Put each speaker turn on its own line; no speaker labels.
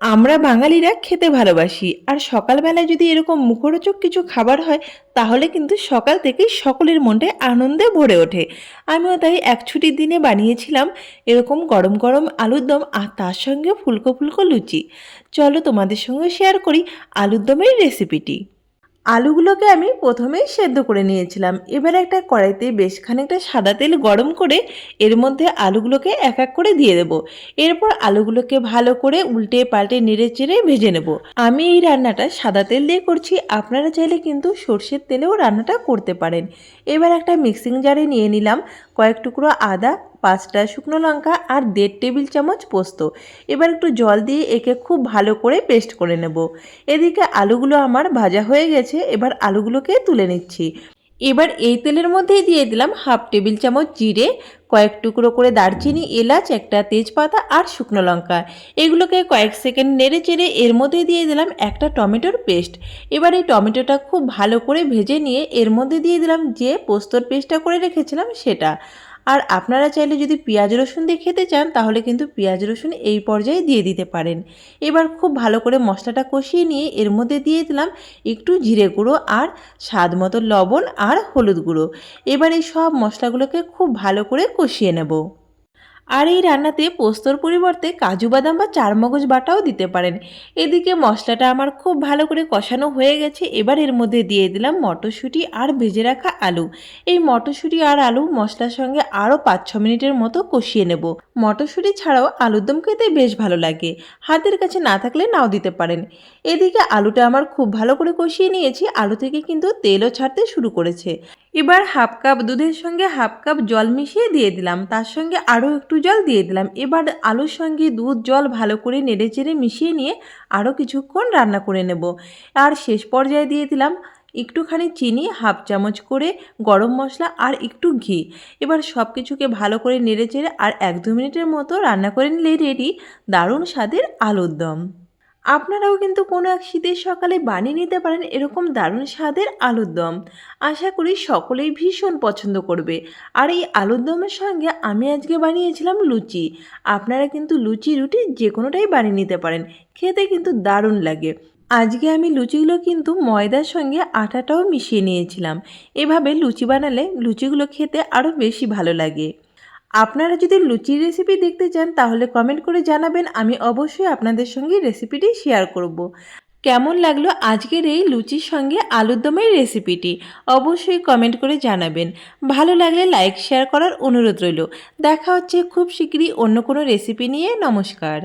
আমরা বাঙালিরা খেতে ভালোবাসি, আর সকালবেলায় যদি এরকম মুখরোচক কিছু খাবার হয়, তাহলে কিন্তু সকাল থেকেই সকলের মনটা আনন্দে ভরে ওঠে। আমিও তাই এক ছুটির দিনে বানিয়েছিলাম এরকম গরম গরম আলুর দম, আর তার সঙ্গে ফুলকো ফুলকো লুচি। চলো তোমাদের সঙ্গে শেয়ার করি আলুর দমের রেসিপিটি আলুগুলোকে আমি প্রথমেই সেদ্ধ করে নিয়েছিলাম। এবার একটা কড়াইতে বেশ খানিকটা সাদা তেল গরম করে এর মধ্যে আলুগুলোকে এক এক করে দিয়ে দেব। এরপর আলুগুলোকে ভালো করে উল্টে পাল্টে নেড়ে চেড়ে ভেজে নেব। আমি এই রান্নাটা সাদা তেল দিয়ে করছি। আপনারা চাইলে কিন্তু সর্ষের তেলেও রান্নাটা করতে পারেন। এবার একটা মিক্সিং জারে নিয়ে নিলাম। কয়েক টুকরো আদা পাঁচটা শুকনো লঙ্কা আর দেড় টেবিল চামচ পোস্ত। এবার একটু জল দিয়ে একে খুব ভালো করে পেস্ট করে নেব। এদিকে আলুগুলো আমার ভাজা হয়ে গেছে, এবার আলুগুলোকে তুলে নিচ্ছি। এবার এই তেলের মধ্যেই দিয়ে দিলাম হাফ টেবিল চামচ জিরে, কয়েক টুকরো করে দারচিনি, এলাচ, একটা তেজপাতা আর শুকনো লঙ্কা। এগুলোকে কয়েক সেকেন্ড নেড়ে চেড়ে এর মধ্যে দিয়ে দিলাম একটা টমেটোর পেস্ট। এবার এই টমেটোটা খুব ভালো করে ভেজে নিয়ে এর মধ্যে দিয়ে দিলাম যে পোস্তর পেস্টটা করে রেখেছিলাম সেটা। আর আপনারা চাইলে যদি পেঁয়াজ রসুন দিয়ে খেতে চান, তাহলে কিন্তু পেঁয়াজ রসুন এই পর্যায়ে দিয়ে দিতে পারেন। এবার খুব ভালো করে মশলাটা কষিয়ে নিয়ে এর মধ্যে দিয়ে দিলাম একটু জিরে গুঁড়ো আর স্বাদ মতো লবণ আর হলুদ গুঁড়ো। এবার এই সব মশলাগুলোকে খুব ভালো করে কষিয়ে নেব। আর এই রান্নাতে পোস্তর পরিবর্তে কাজু বাদাম বা চারমগজ বাটাও দিতে পারেন। এদিকে মশলাটা আমার খুব ভালো করে কষানো হয়ে গেছে। এবার এর মধ্যে দিয়ে দিলাম মটরশুঁটি আর ভেজে রাখা আলু। এই মটরশুঁটি আর আলু মশলার সঙ্গে আরও পাঁচ ছ মিনিটের মতো কষিয়ে নেব। মটরশুঁটি ছাড়াও আলুর দম খেতে বেশ ভালো লাগে। হাতের কাছে না থাকলে নাও দিতে পারেন। এদিকে আলুটা আমার খুব ভালো করে কষিয়ে নিয়েছি। আলু থেকে কিন্তু তেলও ছাড়তে শুরু করেছে। এবার হাফ কাপ দুধের সঙ্গে হাফ কাপ জল মিশিয়ে দিয়ে দিলাম। তার সঙ্গে আরও একটু জল দিয়ে দিলাম। এবার আলুর সঙ্গে দুধ, জল ভালো করে নেড়ে চেড়ে মিশিয়ে নিয়ে আরও কিছুক্ষণ রান্না করে নেব। আর শেষ পর্যায়ে দিয়ে দিলাম একটুখানি চিনি, হাফ চামচ করে গরম মশলা আর একটু ঘি। এবার সব কিছুকে ভালো করে নেড়ে চেড়ে আর এক দু মিনিটের মতো রান্না করে নিলে রেডি দারুণ স্বাদের আলুর দম। আপনারাও কিন্তু কোনো এক শীতের সকালে বানিয়ে নিতে পারেন এরকম দারুণ স্বাদের আলুর দম। আশা করি সকলেই ভীষণ পছন্দ করবে। আর এই আলুর দমের সঙ্গে আমি আজকে বানিয়েছিলাম লুচি। আপনারা কিন্তু লুচি, রুটি যে কোনোটাই বানিয়ে নিতে পারেন। খেতে কিন্তু দারুণ লাগে। আজকে আমি লুচিগুলো কিন্তু ময়দার সঙ্গে আটাটাও মিশিয়ে নিয়েছিলাম। এভাবে লুচি বানালে লুচিগুলো খেতে আরও বেশি ভালো লাগে। আপনারা যদি লুচির রেসিপি দেখতে চান, তাহলে কমেন্ট করে জানাবেন। আমি অবশ্যই আপনাদের সঙ্গে রেসিপিটি শেয়ার করব। কেমন লাগল আজকের এই লুচির সঙ্গে আলুর দমের রেসিপিটি অবশ্যই কমেন্ট করে জানাবেন। ভালো লাগলে লাইক শেয়ার করার অনুরোধ রইল। দেখা হচ্ছে খুব শীঘ্রই অন্য কোনো রেসিপি নিয়ে। নমস্কার।